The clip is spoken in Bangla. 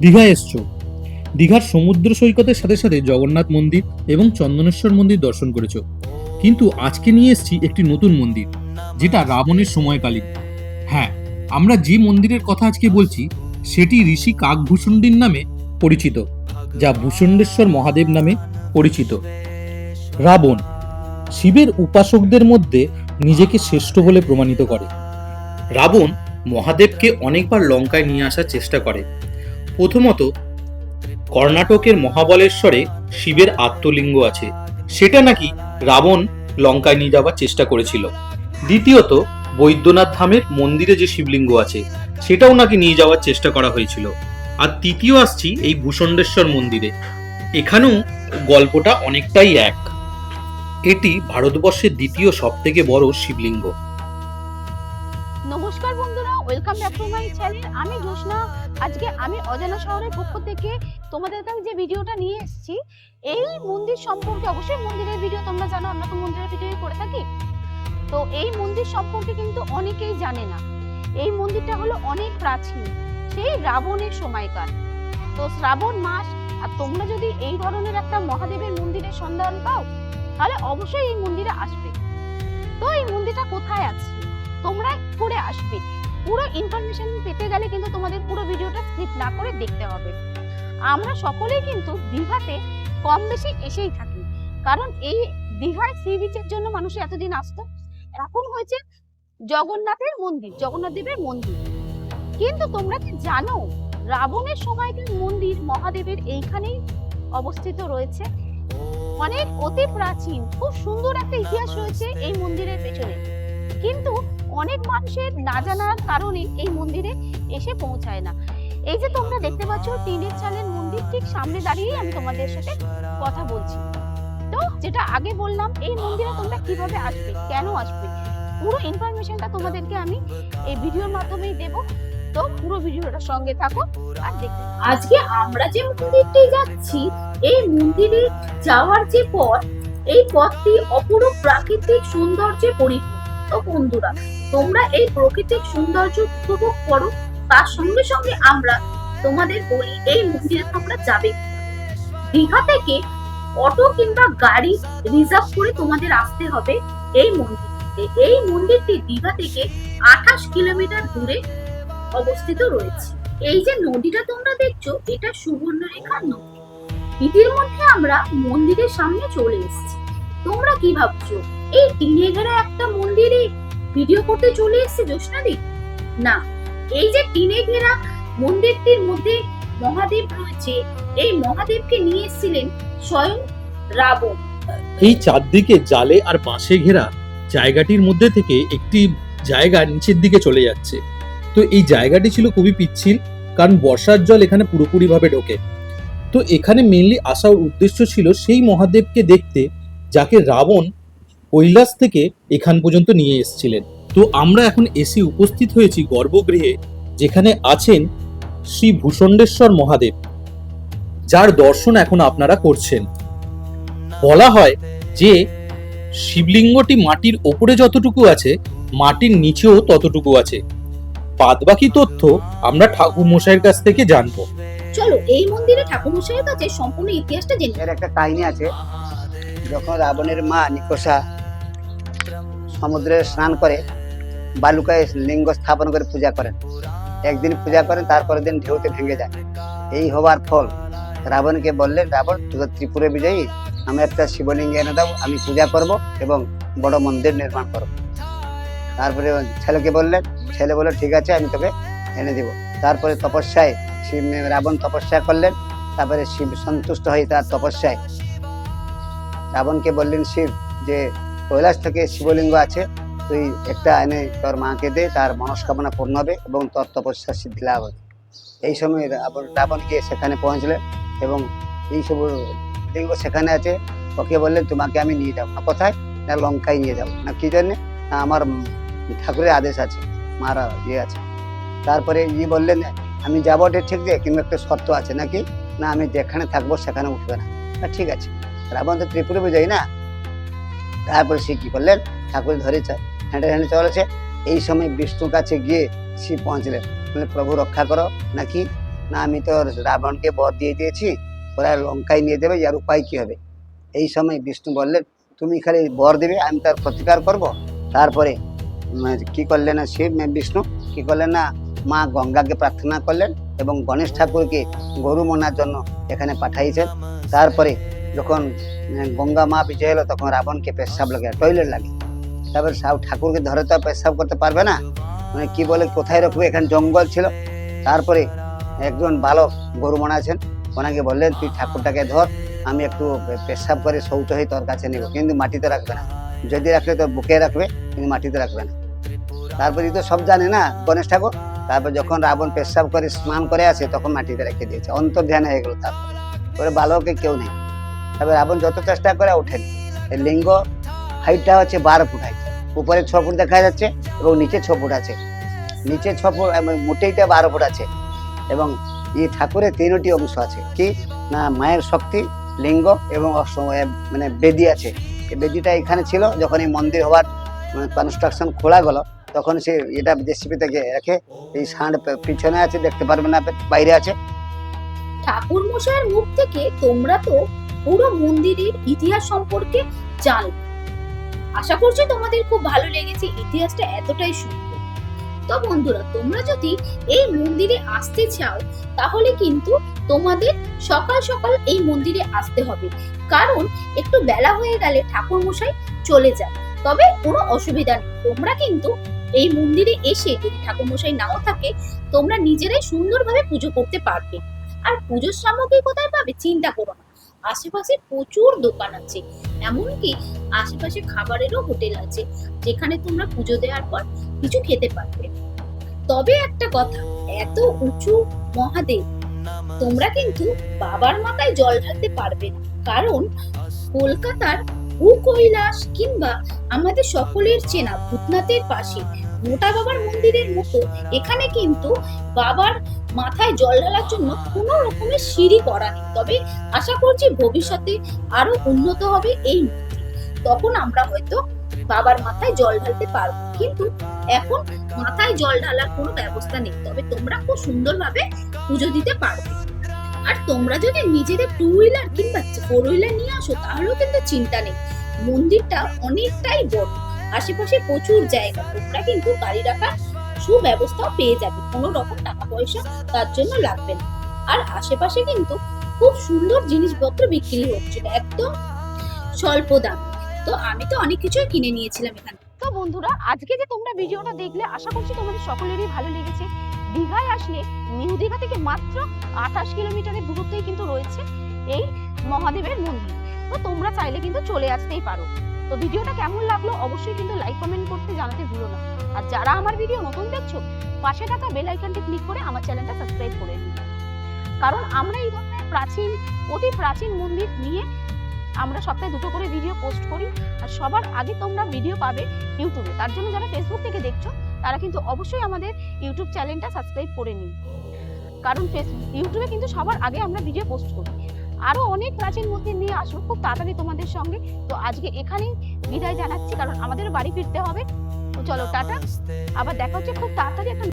দীঘায় এসছো? দীঘার সমুদ্র সৈকতের সাথে সাথে জগন্নাথ মন্দির এবং চন্দনেশ্বর মন্দির দর্শন করেছ। কিন্তু আজকে নিয়ে এসেছি একটি নতুন মন্দির, যেটা রাবণের সময়কালীন। হ্যাঁ আমরা যে মন্দিরের কথা আজকে বলছি, সেটি ঋষি কাকভূষণ্ডির নামে পরিচিত, যা ভূষণ্ডেশ্বর মহাদেব নামে পরিচিত। রাবণ, শিবের উপাসকদের মধ্যে নিজেকে শ্রেষ্ঠ বলে প্রমাণিত করে। রাবণ মহাদেবকে অনেকবার লঙ্কায় নিয়ে আসার চেষ্টা করে প্রথমত, কর্ণাটকের মহাবলেশ্বরে শিবের আত্মলিঙ্গ আছে। সেটা নাকি রাবণ লঙ্কায় নিয়ে যাওয়ার চেষ্টা করেছিল। দ্বিতীয়ত, বৈদ্যনাথ ধামের মন্দিরে যে শিবলিঙ্গ আছে, সেটাও নাকি নিয়ে যাওয়ার চেষ্টা করা হয়েছিল। আর তৃতীয় আসছি এই ভূষণ্ডেশ্বর মন্দিরে। এখানেও গল্পটা অনেকটাই এক। এটি ভারতবর্ষের দ্বিতীয় সবথেকে বড় শিবলিঙ্গ। Welcome back to my channel আমি জোসনা আজকে আমি অজানা শহরের পক্ষ থেকে তোমাদের কাছে যে ভিডিওটা নিয়ে এসেছি, এই মন্দির সম্পর্কে অবশ্যই মন্দিরের ভিডিও, তোমরা জানো আমরা তো মন্দিরের ভিডিও করে থাকি। তো এই মন্দির সম্পর্কে কিন্তু অনেকেই জানে না। এই মন্দিরটা হলো অনেক প্রাচীন, সেই রাবণের সময়কার তো শ্রাবণ মাস, আর তোমরা যদি এই ধরনের একটা মহাদেবের মন্দিরের সন্ধান পাও, তাহলে অবশ্যই এই মন্দিরে আসবে। তো এই মন্দিরটা কোথায় আছে? তোমরা করে আসবে। পুরো ইনফরমেশন পেতে গেলে কিন্তু তোমাদের পুরো ভিডিওটা স্কিপ না করে দেখতে হবে। আমরা সকলেই কিন্তু দীঘাতে কম বেশি এসেই থাকি। কারণ এই দীঘায় সি বিচের জন্য মানুষ এতদিন আসতো। এখন হয়েছে জগন্নাথের মন্দির, জগন্নাথ দেবের মন্দির। কিন্তু তোমরা কি জানো, রাবণের সময়কার মন্দির মহাদেবের এইখানেই অবস্থিত রয়েছে। অনেক অতি প্রাচীন, খুব সুন্দর একটা ইতিহাস রয়েছে এই মন্দিরের পেছনে। কিন্তু অনেক মানুষের না জানার কারণে এই মন্দিরে এসে পৌঁছায় না। এই যে তোমরা দেখতে পাচ্ছ, টিনের চালের মন্দির ঠিক সামনে দাঁড়িয়েই আমি তোমাদের সাথে কথা বলছি। তো যেটা আগে বললাম, এই মন্দিরে তোমরা কীভাবে আসবে, কেন আসবে, পুরো ইনফরমেশনটা তোমাদেরকে আমি এই ভিডিওর মাধ্যমেই দেব। তো পুরো ভিডিওটার সঙ্গে থাকো আর থাকো। আজকে আমরা যে মন্দিরটি যাচ্ছি, এই মন্দিরে যাওয়ার যে পথ, এই পথটি অপরূপ প্রাকৃতিক সৌন্দর্যে পরিপূর্ণ। তো বন্ধুরা, তোমরা এই সৌন্দর্য উপভোগ করো। তার সঙ্গে সঙ্গে আমরা তোমাদের বলি, এই মন্দিরে তোমরা যাবে দীঘা থেকে অটো কিংবা গাড়ি রিজার্ভ করে তোমাদের আসতে হবে এই এই মন্দিরটি দীঘা থেকে আঠাশ কিলোমিটার দূরে অবস্থিত রয়েছে। এই যে নদীটা তোমরা দেখছ, এটা সুবর্ণরেখা নদী। ইতির মধ্যে আমরা মন্দিরের সামনে চলে এসেছি। তোমরা কি ভাবছ? এই টিনে ঘেরা একটা মন্দিরে ভিডিও করতে চলে এসেছে, জ্যোৎস্নাদি? না, এই যে টিনে ঘেরা মন্দিরটির মধ্যে মহাদেব রয়েছে, এই মহাদেবকে নিয়ে এসেছিলেন স্বয়ং রাবণ। এই চারদিকে জালে আর বাঁশে ঘেরা জায়গাটির মধ্যে থেকে একটি জায়গা নিচের দিকে চলে যাচ্ছে। তো এই জায়গাটি ছিল খুবই পিচ্ছিল, কারণ বর্ষার জল এখানে পুরোপুরিভাবে ঢোকে। তো এখানে মেনলি আসার উদ্দেশ্য ছিল সেই মহাদেবকে দেখতে যাকে রাবণ কৈলাস থেকে এখান পর্যন্ত নিয়ে এসেছিলেন। তো আমরা এখন এসে উপস্থিত হয়েছি গর্ভগৃহে যেখানে আছেন শ্রী ভূষণ্ডেশ্বর মহাদেব যার দর্শন এখন আপনারা করছেন। বলা হয় যে শিবলিঙ্গটি মাটির ওপরে যতটুকু আছে মাটির নিচেও ততটুকু আছে। বাদবাকি তথ্য আমরা ঠাকুর মশাইয়ের কাছ থেকে জানব। চলো এই মন্দিরে ঠাকুরমশাইয়ের কাছে সম্পূর্ণ ইতিহাসটা জেনে একটা কাহিনী আছে। যখন রাবণের মা নিকোষা সমুদ্রে স্নান করে, বালুকায় লিঙ্গ স্থাপন করে পূজা করেন। একদিন পূজা করেন, তারপরের দিন ঢেউতে ভেঙে যায়। এই হবার ফল। রাবণকে বললেন, রাবণ ত্রিপুরা বিজয়ী। আমি একটা শিবলিঙ্গ এনে দাও, আমি পূজা করব এবং বড় মন্দির নির্মাণ করব। তারপরে ছেলেকে বললেন, ছেলে বলল, ঠিক আছে, আমি তোকে এনে দিব। তারপরে তপস্যায়, শিব, রাবণ তপস্যা করলেন। তারপরে শিব সন্তুষ্ট হয়ে তার তপস্যায় রাবণকে বললেন শিব যে কৈলাস থেকে শিবলিঙ্গ আছে তুই একটা এনে তোর মাকে দে তার মনস্কামনা পূর্ণ হবে এবং তোর তপস্যা সিদ্ধি লাভ হবে। এই সময় রাবণ গিয়ে সেখানে পৌঁছলেন এবং এই সব লিঙ্গ সেখানে আছে ওকে বললেন তোমাকে আমি নিয়ে যাব। না কোথায়? না লঙ্কায় নিয়ে যাব। না কি জন্যে? না আমার ঠাকুরের আদেশ আছে মারা ইয়ে আছে। তারপরে ই বললেন আমি যাব ঠিক যে কিন্তু একটা শর্ত আছে নাকি? না আমি যেখানে থাকব সেখানে উঠবে না, ঠিক আছে। রাবণ তো ত্রিপুরা বিজয়ী না তারপরে সে কি করলেন ঠাকুর ধরে হেঁটে হেঁটে চলেছে এই সময় বিষ্ণুর কাছে গিয়ে সে পৌঁছলেন বললেন প্রভু রক্ষা করো নাকি না আমি তো রাবণকে বর দিয়ে দিয়েছি ওরা লঙ্কায় নিয়ে দেবে ইয়ার উপায় কি হবে এই সময় বিষ্ণু বললেন তুমি খালি বর দেবে আমি তার প্রতিকার করব তারপরে কি করলেন না উম, বিষ্ণু কি করলেন না মা গঙ্গাকে প্রার্থনা করলেন এবং গণেশ ঠাকুরকে গরু মনার জন্য এখানে পাঠাইছেন তারপরে যখন গঙ্গা মা বিজয় হলো, তখন রাবণকে পেশাব লাগে, টয়লেট লাগে। তারপরে সব ঠাকুরকে ধরে তো পেশাব করতে পারবে না। মানে কি বলে, কোথায় রাখবে? এখানে জঙ্গল ছিল। তারপরে একজন বালক গরু মনাছেন ওনাকে বললেন, তুই ঠাকুরটাকে ধর, আমি একটু পেশাব করে সৌত হয়ে তোর কাছে নিব। কিন্তু মাটিতে রাখবে না। যদি রাখলে তো বুকে রাখবে, কিন্তু মাটিতে রাখবে না। তারপরে তো সব জানে না গণেশ ঠাকুর। তারপর যখন রাবণ পেশাব করে স্নান করে আসে, তখন মাটিতে রেখে দিয়েছে। অন্তর্ধ্যান হয়ে গেল তারপর। বালকে কেউ নেই। তবে রাবণ যত চেষ্টা করে ওঠেন। এই লিঙ্গ হাইটটা হচ্ছে বারো ফুট হাইট। উপরে ছ ফুট দেখা যাচ্ছে এবং নিচে ছ ফুট আছে। নিচে ছ ফুট মোটেইটা বারো ফুট আছে। এবং এই ঠাকুরের তিনটি অংশ আছে। কি? না, মায়ের শক্তি, লিঙ্গ এবং মানে বেদি আছে। এই বেদিটা এখানে ছিল যখন এই মন্দির হওয়ার কনস্ট্রাকশন খোলা গেল, তখন সে এটা জেসিপি থেকে রেখে এই সাঁড় পিছনে আছে, দেখতে পারবেন না বাইরে আছে। ঠাকুর মশাইয়ের মুখ থেকে তোমরা তো পুরো মন্দিরের ইতিহাস সম্পর্কে জানলে আশা করছি তোমাদের খুব ভালো লেগেছে, ইতিহাসটা এতটাই সুন্দর। তো বন্ধুরা, তোমরা যদি এই মন্দিরে আসতে চাও, তাহলে কিন্তু তোমাদের সকাল সকাল এই মন্দিরে আসতে হবে। কারণ একটু বেলা হয়ে গেলে ঠাকুর মশাই চলে যায় তবে কোনো অসুবিধা নেই। তোমরা কিন্তু এই মন্দিরে এসে যদি ঠাকুর মশাই নাও থাকে, তোমরা নিজেরাই সুন্দরভাবে পুজো করতে পারবে। আর পুজোর সামগ্রী কোথায় পাবে, চিন্তা আশেপাশে প্রচুর দোকান আছে। এমনকি আশেপাশে খাবারেরও হোটেল আছে, যেখানে তোমরা পুজো দেওয়ার পর কিছু খেতে পারবে। তবে একটা কথা, এত উঁচু মহাদেব, তোমরা কিন্তু বাবার মাথায় জল ঢালতে পারবে না। কারণ কলকাতার ভূ কৈলাস কিংবা আমাদের সকলের চেনা ভূতনাথের পাশে মোটা বাবার মন্দিরের মতো। এখানে কিন্তু বাবার মাথায় জল ঢালার জন্য কোনো রকমের সিঁড়ি করা নেই। তবে আশা করছি ভবিষ্যতে আরও উন্নত হবে এই তখন আমরা হয়তো বাবার মাথায় জল ঢালতে পারব। কিন্তু এখন মাথায় জল ঢালার কোনো ব্যবস্থা নেই। তবে তোমরা খুব সুন্দরভাবে পুজো দিতে পারবে। আর তোমরা যদি নিজেদের টু হুইলার কিংবা ফোর হুইলার নিয়ে আসো, তাহলেও কিন্তু চিন্তা নেই। মন্দিরটা অনেকটাই বড়। আশেপাশে প্রচুর জায়গা। তোমরা কিন্তু গাড়ি রাখার সুব্যবস্থাও পেয়ে যাবে। কোনো রকম টাকা পয়সা তার জন্য লাগবে না। আর আশেপাশে কিন্তু খুব সুন্দর জিনিসপত্র বিক্রি হচ্ছিল, একদম স্বল্প দাম। তো আমি তো অনেক কিছুই কিনে নিয়েছিলাম এখানে তো বন্ধুরা, আজকে যে তোমরা ভিডিওটা দেখলে, আশা করছি তোমাদের সকলেরই ভালো লেগেছে। দীঘায় আসলে নিউ দীঘা থেকে মাত্র আঠাশ কিলোমিটারের দূরত্বেই কিন্তু রয়েছে এই মহাদেবের মন্দির। তো তোমরা চাইলে কিন্তু চলে আসতেই পারো। তো ভিডিওটা কেমন লাগল অবশ্যই কিন্তু লাইক কমেন্ট করতে জানাতে ভুলো না। আর যারা আমার ভিডিও নতুন দেখছ, পাশে থাকা বেল আইকনটি ক্লিক করে আমার চ্যানেলটা সাবস্ক্রাইব করে দিন কারণ আমরা এই ধরনের প্রাচীন, অতি প্রাচীন মন্দির নিয়ে আমরা সপ্তাহে দুটো করে ভিডিও পোস্ট করি আর সবার আগে তোমরা ভিডিও পাবে ইউটিউবে তার জন্য যারা ফেসবুক থেকে দেখছ, তারা কিন্তু অবশ্যই আমাদের ইউটিউব চ্যানেলটা সাবস্ক্রাইব করে নিন কারণ ফেসবুক ইউটিউবে কিন্তু সবার আগে আমরা ভিডিও পোস্ট করি। আরও অনেক প্রাচীন মন্দির নিয়ে আসব খুব তাড়াতাড়ি তোমাদের সঙ্গে। তো আজকে এখানেই বিদায় জানাচ্ছি, কারণ আমাদের বাড়ি ফিরতে হবে। চলো, টাটা। আবার দেখা হচ্ছে খুব তাড়াতাড়ি একটা